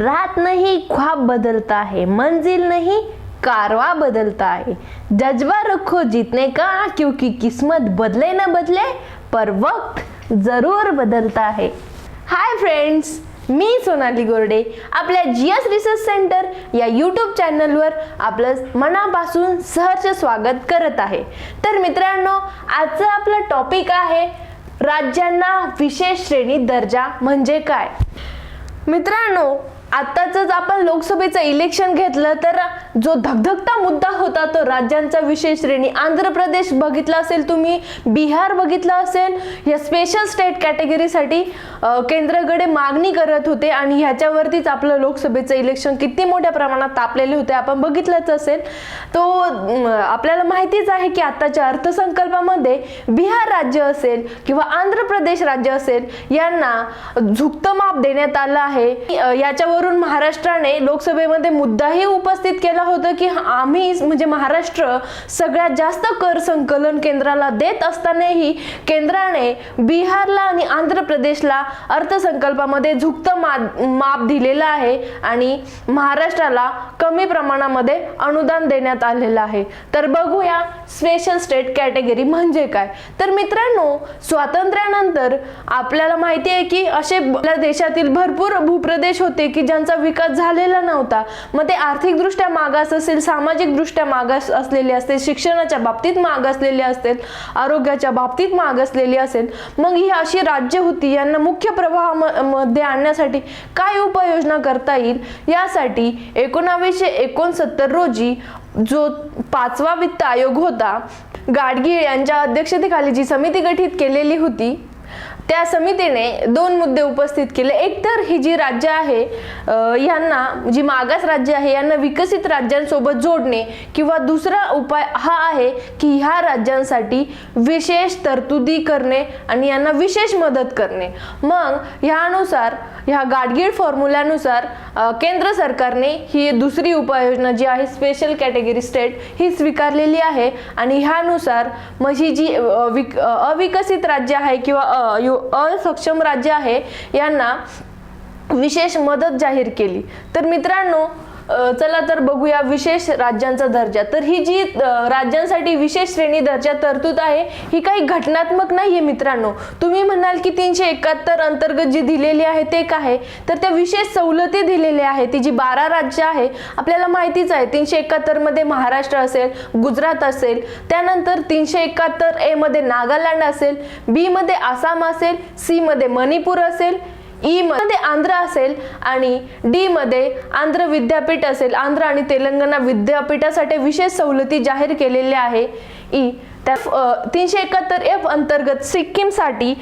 रात नाही ख्वाब बदलता है मंजिल नहीं कारवा बदलता है जज्बा रखो जीतने का क्योंकि किस्मत बदले न बदले पर वक्त जरूर बदलता है हाय फ्रेंड्स मी सोनाली गोरडे आपल्या जी एस रिसर्च सेंटर या यूट्यूब चॅनलवर आपलं मनापासून सहर्ष स्वागत करत आहे. तर मित्रांनो आजचं आपलं टॉपिक आहे राज्यांना विशेष श्रेणी दर्जा म्हणजे काय? मित्रांनो आत्ताच आपण लोकसभेचं इलेक्शन घेतलं तर जो धगधगता मुद्दा होता तो राज्यांचा विशेष श्रेणी. आंध्र प्रदेश बघितला असेल तुम्ही बिहार बघितलं असेल या स्पेशल स्टेट कॅटेगरीसाठी केंद्राकडे मागणी करत होते आणि ह्याच्यावरतीच आपलं लोकसभेचं इलेक्शन किती मोठ्या प्रमाणात तापलेले होते आपण बघितलंच असेल. तो आपल्याला माहितीच आहे की आत्ताच्या अर्थसंकल्पामध्ये बिहार राज्य असेल किंवा आंध्र प्रदेश राज्य असेल यांना झुकतं माप देण्यात आलं आहे. याच्यावर याच्यावरून महाराष्ट्राने लोकसभेमध्ये मुद्दाही उपस्थित केला होता की आम्ही म्हणजे महाराष्ट्र सगळ्यात जास्त कर संकलन केंद्राला देत असतानाही केंद्राने बिहारला आणि आंध्र प्रदेशला अर्थसंकल्पामध्ये झुकतं माप दिलेलं आहे आणि महाराष्ट्राला कमी प्रमाणामध्ये अनुदान देण्यात आलेलं आहे. तर बघूया स्पेशल स्टेट कॅटेगरी म्हणजे काय? तर मित्रांनो स्वातंत्र्यानंतर आपल्याला माहिती आहे की असे देशातील भरपूर भूप्रदेश होते की ज्यांचा विकास झालेला नव्हता मग ते आर्थिकदृष्ट्या मागास असेल सामाजिकदृष्ट्या मागास असलेले असतील शिक्षणाच्या बाबतीत मागासलेले असतील आरोग्याच्या बाबतीत मागासलेली असेल मग ही अशी राज्य होती यांना मुख्य प्रवाहामध्ये आणण्यासाठी काय उपाययोजना करता येईल? यासाठी एकोणावीसशे एकोणसत्तर रोजी जो पाचवा वित्त आयोग होता गाडगीळ यांच्या अध्यक्षतेखाली जी समिती गठीत केलेली होती त्या समितीने दोन मुद्दे उपस्थित केले. एक तर ही जी राज्य आहे यांना जी मागास राज्य आहे यांना विकसित राज्यांसोबत जोडणे किंवा दुसरा उपाय हा आहे की ह्या राज्यांसाठी विशेष तरतुदी करणे आणि यांना विशेष मदत करणे. मग ह्यानुसार ह्या गाडगीळ फॉर्म्युल्यानुसार केंद्र सरकारने ही दुसरी उपाययोजना जी आहे स्पेशल कॅटेगरी स्टेट ही स्वीकारलेली आहे. आणि ह्यानुसार मग ही जी विक- अविकसित राज्य आहे किंवा अ, असक्षम राज्य आहे यांना विशेष मदत जाहीर केली. तर मित्रांनो चला तर बघूया विशेष राज्यांचा दर्जा. तर ही जी राज्यांसाठी विशेष श्रेणी दर्जा तरतूद आहे ही काही घटनात्मक नाही आहे मित्रांनो. तुम्ही म्हणाल की तीनशे एकाहत्तर अंतर्गत जी दिलेली आहे ते काय आहे? तर त्या विशेष सवलती दिलेल्या आहेत. ती जी बारा राज्य आहे आपल्याला माहितीच आहे तीनशे एकाहत्तरमध्ये महाराष्ट्र असेल गुजरात असेल त्यानंतर तीनशे एकाहत्तर एमध्ये नागालँड असेल बीमध्ये आसाम असेल सीमध्ये मणिपूर असेल ई मध्ये आंध्र असेल आणि डी मध्ये आंध्र विद्यापीठ असेल आंध्र आणि तेलंगणा विद्यापीठासाठी विशेष सवलती जाहीर केलेल्या आहे. ई त्या तीनशे एकाहत्तर एफ अंतर्गत सिक्कीमसाठी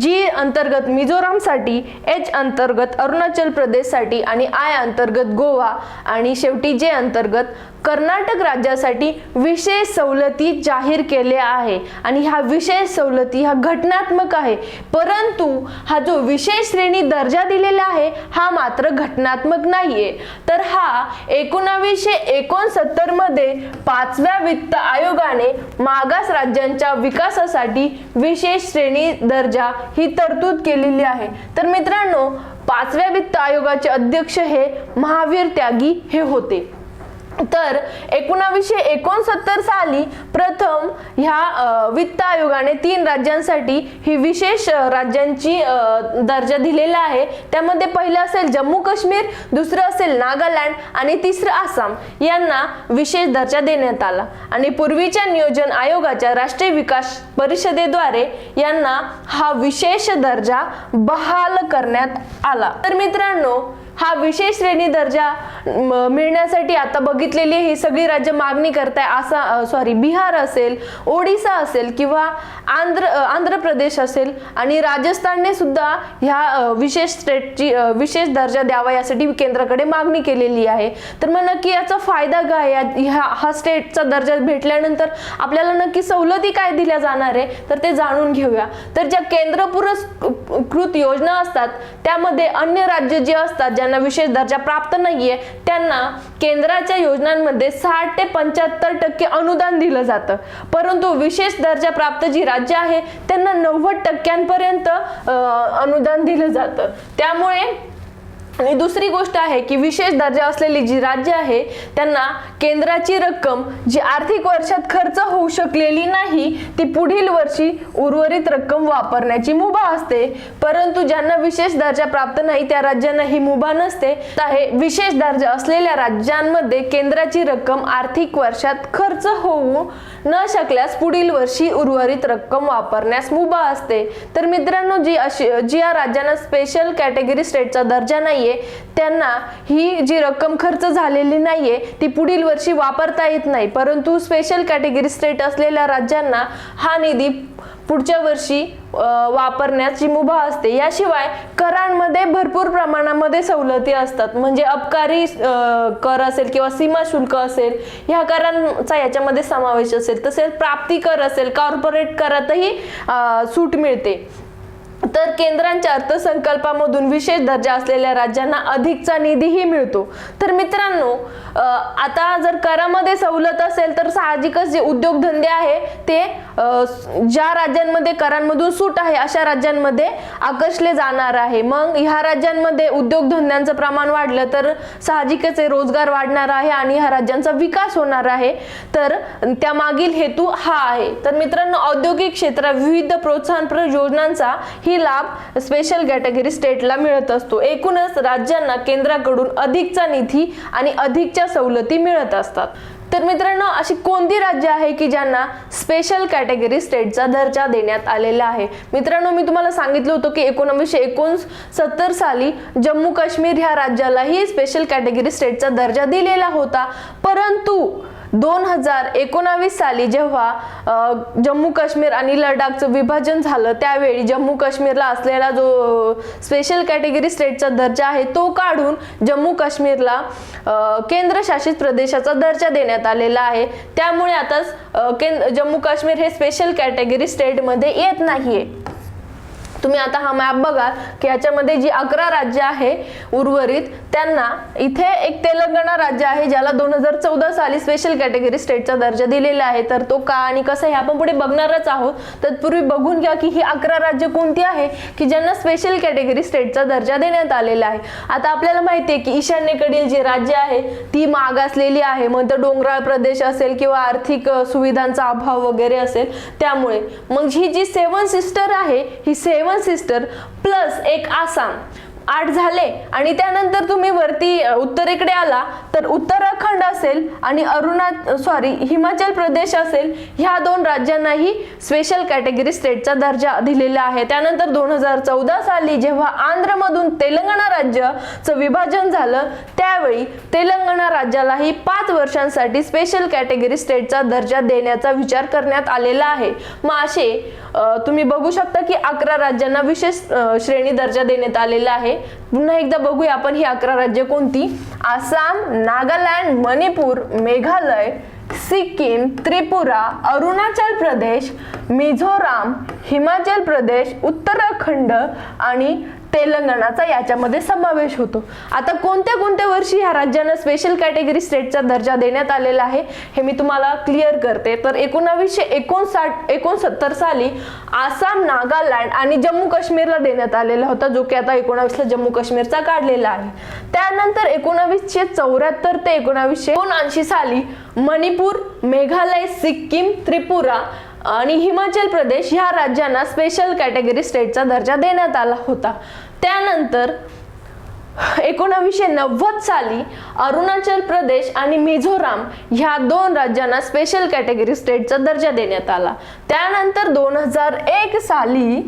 जी अंतर्गत मिझोरामसाठी एच अंतर्गत अरुणाचल प्रदेशसाठी आणि आय अंतर्गत गोवा आणि शेवटी जे अंतर्गत कर्नाटक राज्यासाठी विशेष सवलती जाहीर केल्या आहे. आणि ह्या विशेष सवलती ह्या घटनात्मक आहे. परंतु हा जो विशेष श्रेणी दर्जा दिलेला आहे हा मात्र घटनात्मक नाहीये. तर हा एकोणावीसशे एकोणसत्तरमध्ये पाचव्या वित्त आयोगाने मागास राज्यांच्या विकासासाठी विशेष श्रेणी दर्जा ही तरतूद केलेली आहे. तर मित्रांनो पाचव्या वित्त आयोगाचे अध्यक्ष हे महावीर त्यागी हे होते. तर एकोणावीसशे एकोणसत्तर साली प्रथम ह्या वित्त आयोगाने तीन राज्यांसाठी ही विशेष राज्यांची दर्जा दिलेला आहे. त्यामध्ये पहिलं असेल जम्मू काश्मीर दुसरं असेल नागालँड आणि तिसरं आसाम. यांना विशेष दर्जा देण्यात आला. आणि पूर्वीच्या नियोजन आयोगाच्या राष्ट्रीय विकास परिषदेद्वारे यांना हा विशेष दर्जा बहाल करण्यात आला. तर मित्रांनो हा विशेष श्रेणी दर्जा म, मिळण्यासाठी आता बघितलेली ही सगळी राज्य मागणी करताय. आसा सॉरी बिहार असेल ओडिसा असेल किंवा आंध्र आंध्र प्रदेश असेल आणि राजस्थानने सुद्धा ह्या विशेष स्टेटची विशेष दर्जा द्यावा यासाठी केंद्राकडे मागणी केलेली आहे. तर मग नक्की याचा फायदा काय? या ह्या हा स्टेटचा दर्जा भेटल्यानंतर आपल्याला नक्की सवलती काय दिल्या जाणार आहे? तर ते जाणून घेऊया. तर ज्या केंद्र पुरस्कृत योजना असतात त्यामध्ये अन्य राज्य जे असतात ज्यांना विशेष दर्जा प्राप्त नाहीये त्यांना केंद्राच्या योजनांमध्ये साठ ते पंच्याहत्तर टक्के अनुदान दिलं जातं. परंतु विशेष दर्जा प्राप्त जी राज्य आहे त्यांना नव्वद टक्क्यांपर्यंत अनुदान दिलं जातं. त्यामुळे आणि दुसरी गोष्ट आहे की विशेष दर्जा असलेली जी राज्य आहे त्यांना केंद्राची रक्कम जी आर्थिक वर्षात खर्च होऊ शकलेली नाही ती पुढील वर्षी उर्वरित रक्कम वापरण्याची मुभा असते. परंतु ज्यांना विशेष दर्जा प्राप्त नाही त्या राज्यांना ही मुभा नसते. आहे विशेष दर्जा असलेल्या राज्यांमध्ये केंद्राची रक्कम आर्थिक वर्षात खर्च होऊ न शकल्यास पुढील वर्षी उर्वरित रक्कम वापरण्यास मुभा असते. तर मित्रांनो जी अशी जी या राज्यांना स्पेशल कॅटेगरी स्टेटचा दर्जा नाहीये त्यांना ही जी रक्कम खर्च झालेली नाहीये ती पुढील वर्षी वापरता येत नाही. परंतु स्पेशल कॅटेगरी स्टेट असलेल्या राज्यांना हा निधी पुढच्या वर्षी वापरण्याची मुभा असते. याशिवाय करांमध्ये भरपूर प्रमाणामध्ये सवलती असतात. म्हणजे अबकारी कर असेल किंवा सीमा शुल्क असेल ह्या करांचा याच्यामध्ये समावेश असेल. तसेच प्राप्ती कर असेल कॉर्पोरेट करातही सूट मिळते. तर केंद्रांच्या अर्थसंकल्पामधून विशेष दर्जा असलेल्या राज्यांना अधिकचा निधीही मिळतो. तर मित्रांनो आता जर करामध्ये सवलत असेल तर साहजिकच जे उद्योगधंदे आहे ते ज्या राज्यांमध्ये करांमधून सूट आहे अशा राज्यांमध्ये आकर्षले जाणार आहे. मग ह्या राज्यांमध्ये उद्योगधंद्यांचं प्रमाण वाढलं तर साहजिकच रोजगार वाढणार आहे आणि ह्या राज्यांचा विकास होणार आहे. तर त्यामागील हेतू हा आहे. तर मित्रांनो औद्योगिक क्षेत्रात विविध प्रोत्साहनपर योजनांचा ही लाभ स्पेशल कॅटेगरी स्टेटला मिळत असतो. एकूणच राज्यांना केंद्राकडून अधिकचा निधी आणि अधिकच्या सवलती मिळत असतात. तर मित्रांनो अशी कोणती राज्य आहे की ज्यांना स्पेशल कॅटेगरी स्टेटचा दर्जा देण्यात आलेला आहे? मित्रांनो मी तुम्हाला सांगितलं होतं की एकोणवीसशे एकोणसत्तर साली जम्मू काश्मीर ह्या राज्यालाही स्पेशल कॅटेगरी स्टेटचा दर्जा दिलेला होता. परंतु दोन हजार एकोणावीस साली जेव्हा जम्मू काश्मीर आणि लडाखचं विभाजन झालं त्यावेळी जम्मू काश्मीरला असलेला जो स्पेशल कॅटेगरी स्टेटचा दर्जा आहे तो काढून जम्मू काश्मीरला केंद्रशासित प्रदेशाचा दर्जा देण्यात आलेला आहे. त्यामुळे आता जम्मू काश्मीर हे स्पेशल कॅटेगरी स्टेटमध्ये येत नाहीये. तुम्ही आता हा मॅप बघा की याच्यामध्ये जी अकरा राज्य आहे उर्वरित त्यांना इथे एक तेलंगणा राज्य आहे ज्याला दोन हजार चौदा साली स्पेशल कॅटेगरी स्टेटचा दर्जा दिलेला आहे. तर तो का आणि कसं हे आपण पुढे बघणारच आहोत. तत्पूर्वी बघून घ्या की ही अकरा राज्य कोणती आहे की ज्यांना स्पेशल कॅटेगरी स्टेटचा दर्जा देण्यात आलेला आहे. आता आपल्याला माहिती आहे की ईशान्येकडील जी राज्य आहे ती मागासलेली आहे. मग तर डोंगराळ प्रदेश असेल किंवा आर्थिक सुविधांचा अभाव वगैरे असेल. त्यामुळे मग ही जी सेवन सिस्टर आहे ही सेवन सिस्टर प्लस एक आसाम. आठ झाले आणि त्यानंतर तुम्ही वरती उत्तरेकडे आला. तर उत्तराखंड असेल आणि अरुणा सॉरी हिमाचल प्रदेश असेल ह्या दोन राज्यांनाही स्पेशल कॅटेगरी स्टेटचा दर्जा दिलेला आहे. त्यानंतर दोन हजार चौदा साली जेव्हा आंध्रमधून तेलंगणा राज्याचं विभाजन झालं त्यावेळी तेलंगणा राज्यालाही पाच वर्षांसाठी स्पेशल कॅटेगरी स्टेटचा दर्जा देण्याचा विचार करण्यात आलेला आहे. मग असे तुम्ही बघू शकता की अकरा राज्यांना विशेष श्रेणी दर्जा देण्यात आलेला आहे. पुन्हा एकदा बघूया आपण ही अकरा राज्य कोणती? आसाम नागालँड मणिपूर मेघालय सिक्कीम त्रिपुरा अरुणाचल प्रदेश मिझोराम हिमाचल प्रदेश उत्तराखंड आणि तेलंगणाचा याच्यामध्ये समावेश होतो. आता कोणत्या कोणत्या वर्षी ह्या राज्यांना स्पेशल कॅटेगरी स्टेटचा दर्जा देण्यात आलेला आहे हे मी तुम्हाला क्लिअर करते. तर एकोणावीसशे एकोणसाठ एकोणसत्तर साली आसाम नागालँड आणि जम्मू काश्मीरला देण्यात आलेला होता जो की आता एकोणावीसला जम्मू काश्मीरचा काढलेला आहे. त्यानंतर एकोणावीसशे चौऱ्याहत्तर ते एकोणावीसशे एकोणऐंशी साली मणिपूर मेघालय सिक्कीम त्रिपुरा आणि हिमाचल प्रदेश ह्या राज्यांना स्पेशल कॅटेगरी स्टेटचा दर्जा देण्यात आला होता. त्यानंतर एकोणावीसशे नव्वद साली अरुणाचल प्रदेश आणि मिझोराम ह्या दोन राज्यांना स्पेशल कॅटेगरी स्टेटचा दर्जा देण्यात आला. त्यानंतर दोन हजार एक साली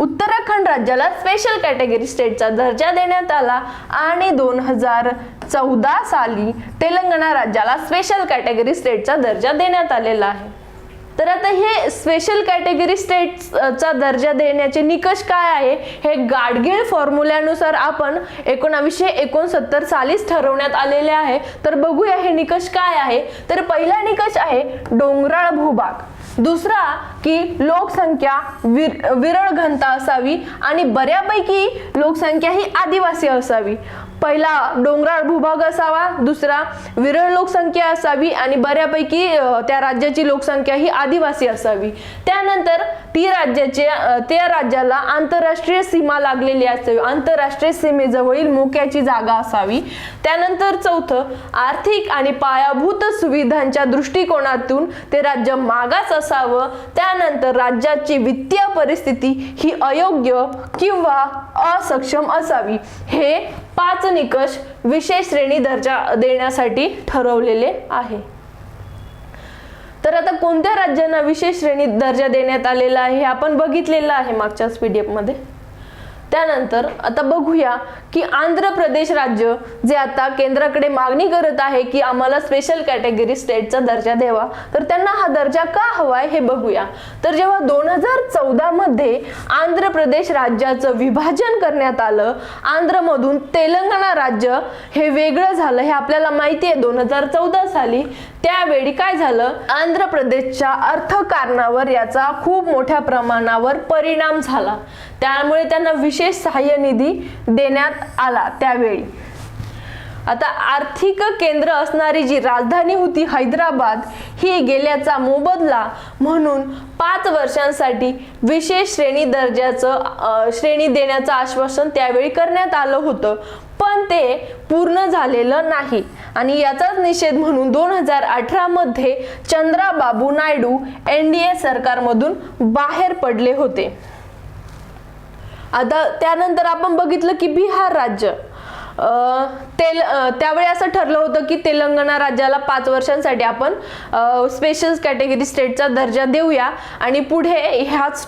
उत्तराखंड राज्याला स्पेशल कॅटेगरी स्टेटचा दर्जा देण्यात आला आणि दोन हजार चौदा साली तेलंगणा राज्याला स्पेशल कॅटेगरी स्टेटचा दर्जा देण्यात आलेला आहे. तर आता हे स्पेशल कॅटेगरी स्टेटचा दर्जा देण्याचे निकष काय आहे? हे गाडगीळ फॉर्म्युल्यानुसार आपण एकोणावीसशे एकोणसत्तर सालीच ठरवण्यात आलेले आहे. तर बघूया हे निकष काय आहे. तर पहिला निकष आहे डोंगराळ भूभाग. दुसरा की लोकसंख्या विर विरळ घनता असावी आणि बऱ्यापैकी लोकसंख्या ही आदिवासी असावी. पहिला डोंगराळ भूभाग असावा दुसरा विरळ लोकसंख्या असावी आणि बऱ्यापैकी त्या राज्याची लोकसंख्या ही आदिवासी असावी. त्यानंतर ती राज्याचे त्या राज्याला आंतरराष्ट्रीय सीमा लागलेली असावी. आंतरराष्ट्रीय सीमेजवळील मोक्याची जागा असावी. त्यानंतर चौथं आर्थिक आणि पायाभूत सुविधांच्या दृष्टिकोनातून ते राज्य मागास असावं. त्यानंतर राज्याची वित्तीय परिस्थिती ही अयोग्य किंवा असक्षम असावी. हे पाच निकष विशेष श्रेणी दर्जा देण्यासाठी ठरवलेले आहे. तर आता कोणत्या राज्यांना विशेष श्रेणी दर्जा देण्यात आलेला आहे हे आपण बघितलेलं आहे मागच्याच पीडीएफमध्ये त्यानंतर आता बघूया की आंध्र प्रदेश राज्य जे आता केंद्राकडे मागणी करत आहे की आम्हाला स्पेशल कॅटेगरी स्टेटचा दर्जा द्यावा तर त्यांना हा दर्जा का हवाय हे बघूया. तर जेव्हा दोन हजार चौदा मध्ये आंध्र प्रदेश राज्याचं विभाजन करण्यात आलं आंध्रमधून तेलंगणा राज्य हे वेगळं झालं हे आपल्याला माहिती आहे दोन हजार चौदा साली. त्यावेळी काय झालं? आंध्र प्रदेशच्या अर्थकारणावर याचा खूप मोठ्या प्रमाणावर परिणाम झाला. त्यामुळे त्यांना विशेष सहाय्य निधी देण्यात आला त्यावेळी. आता आर्थिक केंद्र असणारी जी राजधानी होती हैदराबाद ही गेल्याचा मोबदला म्हणून पाच वर्षांसाठी विशेष श्रेणी दर्जाचं श्रेणी देण्याचं आश्वासन त्यावेळी करण्यात आलं होतं. पण ते पूर्ण झालेलं नाही. आणि याचाच निषेध म्हणून दोन हजार अठरा मध्ये Chandrababu Naidu N D A सरकारमधून बाहेर पडले होते. आता त्यानंतर आपण बघितलं की बिहार राज्य तेल त्यावेळी असं ठरलं होतं की तेलंगणा राज्याला पाच वर्षांसाठी आपण स्पेशल कॅटेगरी स्टेटचा दर्जा देऊया. आणि पुढे ह्याच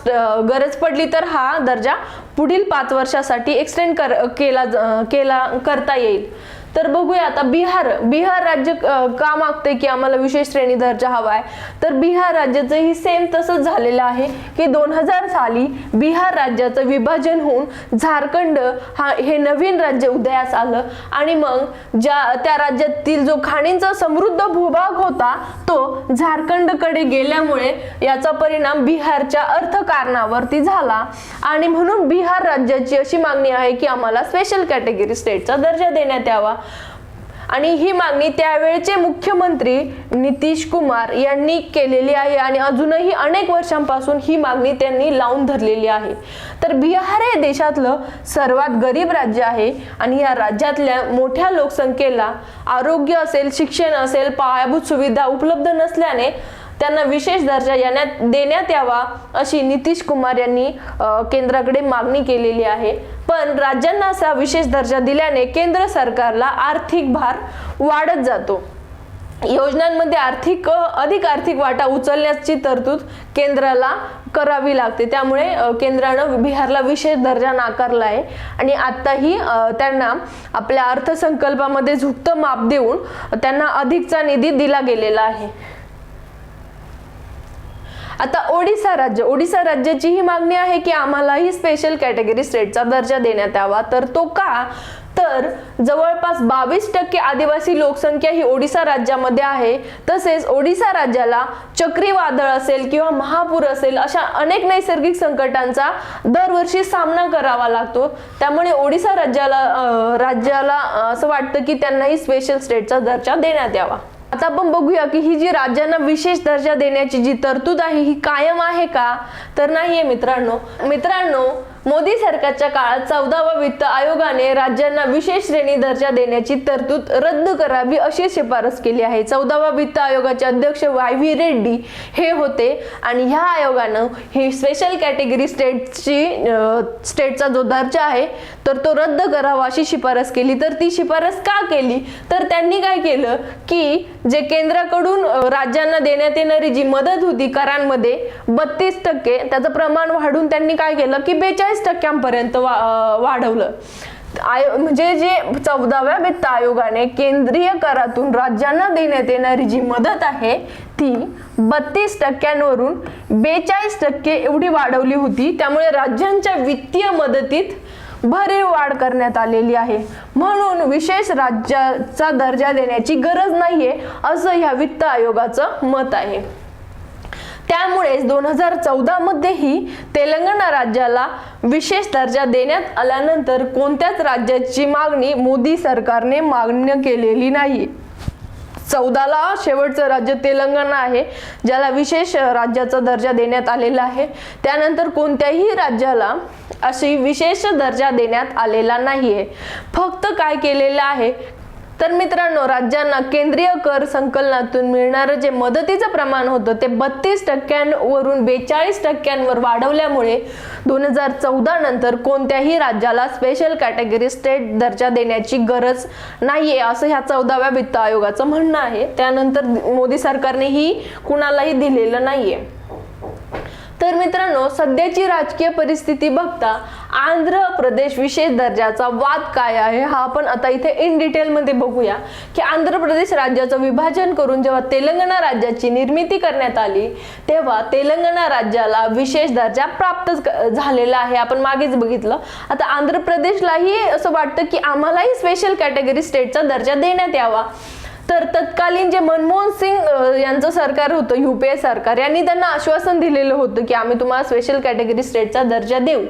गरज पडली तर हा दर्जा पुढील पाच वर्षासाठी एक्सटेंड कर केला केला करता येईल. तर बघूया आता बिहार बिहार राज्य का मागते की आम्हाला विशेष श्रेणी दर्जा हवा आहे? तर बिहार राज्याचंही सेम तसंच झालेलं आहे की दोन हजार साली बिहार राज्याचं विभाजन होऊन झारखंड हा हे नवीन राज्य उदयास आलं. आणि मग ज्या त्या राज्यातील जो खाणींचा समृद्ध भूभाग होता तो झारखंडकडे गेल्यामुळे याचा परिणाम बिहारच्या अर्थकारणावरती झाला. आणि म्हणून बिहार राज्याची अशी मागणी आहे की आम्हाला स्पेशल कॅटेगरी स्टेटचा दर्जा देण्यात यावा. आणि ही मागणी त्यावेळचे मुख्यमंत्री नितीश कुमार यांनी केलेली आहे आणि अजूनही अनेक वर्षांपासून ही मागणी त्यांनी लावून धरलेली आहे. तर बिहार हे देशातलं सर्वात गरीब राज्य आहे आणि या राज्यातल्या मोठ्या लोकसंख्येला आरोग्य असेल शिक्षण असेल पायाभूत सुविधा उपलब्ध नसल्याने त्यांना विशेष दर्जा येण्यात देण्यात यावा अशी नितीश कुमार यांनी केंद्राकडे मागणी केलेली आहे. पण राज्यांना असा विशेष दर्जा दिल्याने केंद्र सरकारला आर्थिक भार वाढत जातो. योजनांमध्ये आर्थिक अधिक आर्थिक वाटा उचलण्याची तरतूद केंद्राला करावी लागते. त्यामुळे केंद्रानं बिहारला विशेष दर्जा नाकारला आहे. आणि आत्ताही त्यांना आपल्या अर्थसंकल्पामध्ये झुकतं माप देऊन त्यांना अधिकचा निधी दिला गेलेला आहे. आता ओडिसा राज्य ओडिसा राज्याची ही मागणी आहे की आम्हालाही स्पेशल कॅटेगरी स्टेटचा दर्जा देण्यात यावा. तर तो का? तर जवळपास बावीस टक्के आदिवासी लोकसंख्या ही ओडिसा राज्यामध्ये आहे. तसेच ओडिसा राज्याला चक्रीवादळ असेल किंवा महापूर असेल अशा अनेक नैसर्गिक संकटांचा दरवर्षी सामना करावा लागतो. त्यामुळे ओडिसा राज्याला राज्याला असं वाटतं की त्यांनाही स्पेशल स्टेटचा दर्जा देण्यात यावा. आता आपण बघूया की ही जी राज्यांना विशेष दर्जा देण्याची जी तरतूद आहे ही कायम आहे का? तर नाहीये मित्रांनो. मित्रांनो मोदी सरकारच्या काळात चौदावा वित्त आयोगाने राज्यांना विशेष श्रेणी दर्जा देण्याची तरतूद रद्द करावी अशी शिफारस केली आहे. चौदावा वित्त आयोगाचे अध्यक्ष वाय व्ही रेड्डी हे होते आणि ह्या आयोगानं ही स्पेशल कॅटेगरी स्टेटची स्टेटचा जो दर्जा आहे तर तो रद्द करावा अशी शिफारस केली. तर ती शिफारस का केली? तर त्यांनी काय केलं की जे केंद्राकडून राज्यांना देण्यात येणारी जी मदत होती करांमध्ये बत्तीस टक्के त्याचं प्रमाण वाढून त्यांनी काय केलं की बेचाळीस टक्क्यांपर्यंत वा- वाढवलं. आयो म्हणजे जे चौदाव्या वित्त आयोगाने केंद्रीय करातून राज्यांना देण्यात येणारी जी मदत आहे ती बत्तीस टक्क्यांवरून बेचाळीस टक्के एवढी वाढवली होती. त्यामुळे राज्यांच्या वित्तीय मदतीत भरीव वाढ करण्यात आलेली आहे. म्हणून विशेष राज्याचा दर्जा देण्याची गरज नाहीये असं ह्या वित्त आयोगाचं मत आहे. त्यामुळेच दोन हजार चौदा मध्येही तेलंगणा राज्याला विशेष दर्जा देण्यात आल्यानंतर कोणत्याच राज्याची मागणी मोदी सरकारने मान्य केलेली नाही चौदाला शेवटचं राज्य तेलंगणा आहे ज्याला विशेष राज्याचा दर्जा देण्यात आलेला आहे. त्यानंतर कोणत्याही राज्याला अशी विशेष दर्जा देण्यात आलेला नाहीये. फक्त काय केलेलं आहे? तर मित्रांनो राज्यांना केंद्रीय कर संकलनातून मिळणारं जे मदतीचं प्रमाण होतं ते बत्तीस टक्क्यांवरून बेचाळीस टक्क्यांवर वाढवल्यामुळे दोन हजार चौदा नंतर कोणत्याही राज्याला स्पेशल कॅटेगरी स्टेट दर्जा देण्याची गरज नाहीये असं ह्या चौदाव्या वित्त आयोगाचं म्हणणं आहे. त्यानंतर मोदी सरकारने ही कुणालाही दिलेलं नाहीये. तर मित्रांनो सध्याची राजकीय परिस्थिती बघता आंध्र प्रदेश विशेष दर्जाचा वाद काय आहे हा आपण आता इथे इन डिटेलमध्ये बघूया. की आंध्र प्रदेश राज्याचं विभाजन करून जेव्हा तेलंगणा राज्याची निर्मिती करण्यात आली तेव्हा तेलंगणा राज्याला विशेष दर्जा प्राप्त झालेला आहे. आपण मागेच बघितलं. आता आंध्र प्रदेशलाही असं वाटतं की आम्हालाही स्पेशल कॅटेगरी स्टेटचा दर्जा देण्यात यावा. तर तत्कालीन जे मनमोहन सिंग यांचं सरकार होतं युपीए सरकार यांनी त्यांना आश्वासन दिलेलं होतं की आम्ही तुम्हाला स्पेशल कॅटेगरी स्टेटचा दर्जा देऊ.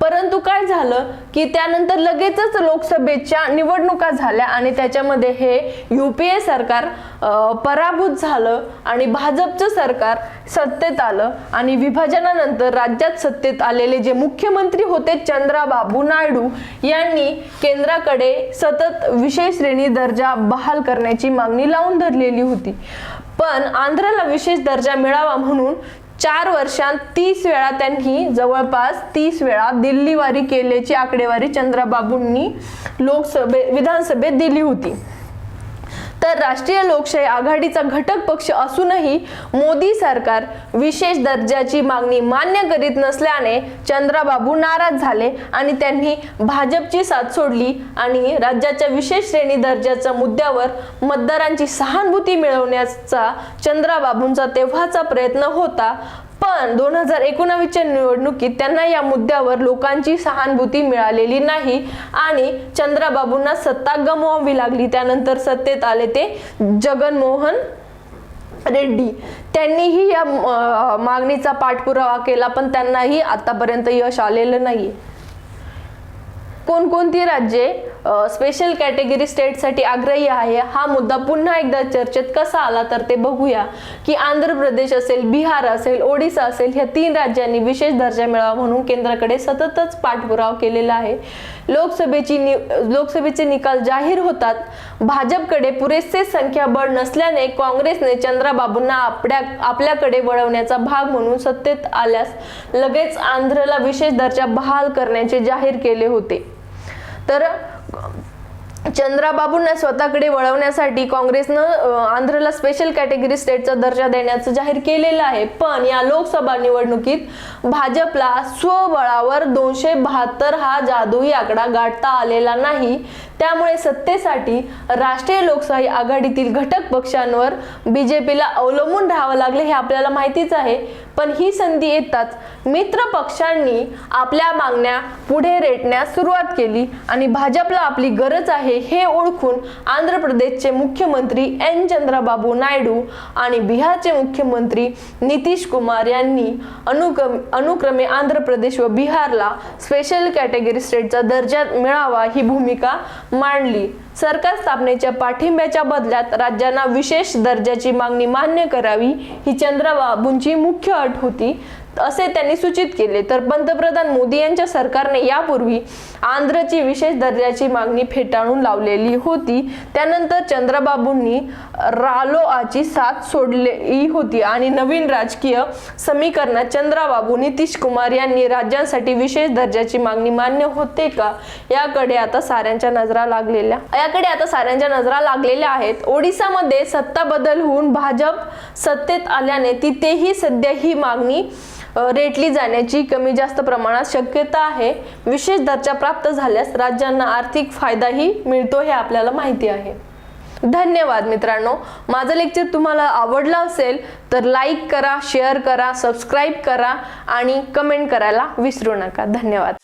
परंतु काय झालं की त्यानंतर लगेचच लोकसभेच्या निवडणुका झाल्या आणि त्याच्यामध्ये हे युपीए सरकार पराभूत झालं आणि भाजपचं सरकार सत्तेत आलं आणि विभाजनानंतर राज्यात सत्तेत आलेले जे मुख्यमंत्री होते चंद्राबाबू नायडू यांनी केंद्राकडे सतत विशेष श्रेणी दर्जा बहाल करण्याची मागणी लावून धरलेली होती. पण आंध्राला विशेष दर्जा मिळावा म्हणून चार वर्षांत तीस वेळा त्यांनी जवळपास तीस वेळा दिल्लीवारी केल्याची आकडेवारी चंद्राबाबूंनी लोकसभे विधानसभेत दिली होती. तर राष्ट्रीय लोकशाही आघाडीचा घटक पक्ष असूनही मोदी सरकार विशेष दर्जाची मागणी मान्य करीत नसल्याने चंद्राबाबू नाराज झाले आणि त्यांनी भाजपची साथ सोडली आणि राज्याच्या विशेष श्रेणी दर्जाच्या मुद्द्यावर मतदारांची सहानुभूती मिळवण्याचा चंद्राबाबूंचा तेव्हाचा प्रयत्न होता पण दोन हजार एकोणावीसच्या निवडणुकीत त्यांना या मुद्द्यावर लोकांची सहानुभूती मिळालेली नाही आणि चंद्राबाबूंना सत्ता गमवावी लागली. त्यानंतर सत्तेत आले ते जगनमोहन रेड्डी. त्यांनीही या मागणीचा पाठपुरावा केला पण त्यांनाही आतापर्यंत यश आलेलं नाही कोणकोणती राज्ये स्पेशल कॅटेगरी स्टेटसाठी आग्रही आहे. हा मुद्दा पुन्हा एकदा चर्चेत कसा आला तर ते बघूया. की आंध्र प्रदेश असेल बिहार असेल ओडिसा असेल ह्या तीन राज्यांनी विशेष दर्जा मिळावा म्हणून केंद्राकडे सततच पाठपुरावा केलेला आहे. लोकसभेची नि लोकसभेचे निकाल जाहीर होतात. भाजपकडे पुरेसे संख्याबळ नसल्याने काँग्रेसने चंद्राबाबूंना आपल्या आपल्याकडे वळवण्याचा भाग म्हणून सत्तेत आल्यास लगेच आंध्रला विशेष दर्जा बहाल करण्याचे जाहीर केले होते. तर चंद्राबाबूंना स्वतःकडे वळवण्यासाठी काँग्रेसनं आंध्रला स्पेशल कॅटेगरी स्टेटचा दर्जा देण्याचं जाहीर केलेलं आहे. पण या लोकसभा निवडणुकीत भाजपला स्वबळावर दोनशे बहात्तर हा जादुई आकडा गाठता आलेला नाही. त्यामुळे सत्तेसाठी राष्ट्रीय लोकशाही आघाडीतील घटक पक्षांवर बीजेपीला अवलंबून राहावं लागले हे आपल्याला माहितीच आहे. पण ही संधी येताच मित्र पक्षांनी आपल्या मागण्या पुढे रेटण्यास सुरुवात केली आणि भाजपला आपली गरज आहे हे ओळखून आंध्र प्रदेशचे मुख्यमंत्री एन चंद्रबाबू नायडू आणि बिहारचे मुख्यमंत्री नितीश कुमार यांनी अनुक्रम अनुक्रमे आंध्र प्रदेश व बिहारला स्पेशल कॅटेगरी स्टेटचा दर्जा मिळावा ही भूमिका मांडली. सरकार स्थापनेच्या पाठिंब्याच्या बदल्यात राज्यांना विशेष दर्जाची मागणी मान्य करावी ही चंद्रबाबूंची मुख्य अट होती. असे त्यांनी सूचित केले. तर पंतप्रधान मोदी यांच्या सरकारने यापूर्वी आंध्रची विशेष दर्जाची मागणी फेटाळून लावलेली होती. त्यानंतर चंद्रबाबूंनी रालोआची साथ सोडली होती आणि नवीन राजकीय समीकरणात चंद्राबाबू नितीश कुमार यांनी राज्यांसाठी विशेष दर्जाची मागणी मान्य होते का? याकडे आता साऱ्यांच्या नजरा लागलेल्या याकडे आता साऱ्यांच्या नजरा लागलेल्या आहेत. ओडिसामध्ये सत्ता बदल होऊन भाजप सत्तेत आल्याने तिथेही सध्या ही मागणी रेटली जाण्याची कमी जास्त प्रमाणात शक्यता आहे. विशेष दर्जा प्राप्त झाल्यास राज्यांना आर्थिक फायदाही मिळतो हे आपल्याला माहिती आहे. धन्यवाद मित्रांनो. माझं लेक्चर तुम्हाला आवडलं असेल तर लाईक करा शेअर करा सबस्क्राईब करा आणि कमेंट करायला विसरू नका. धन्यवाद.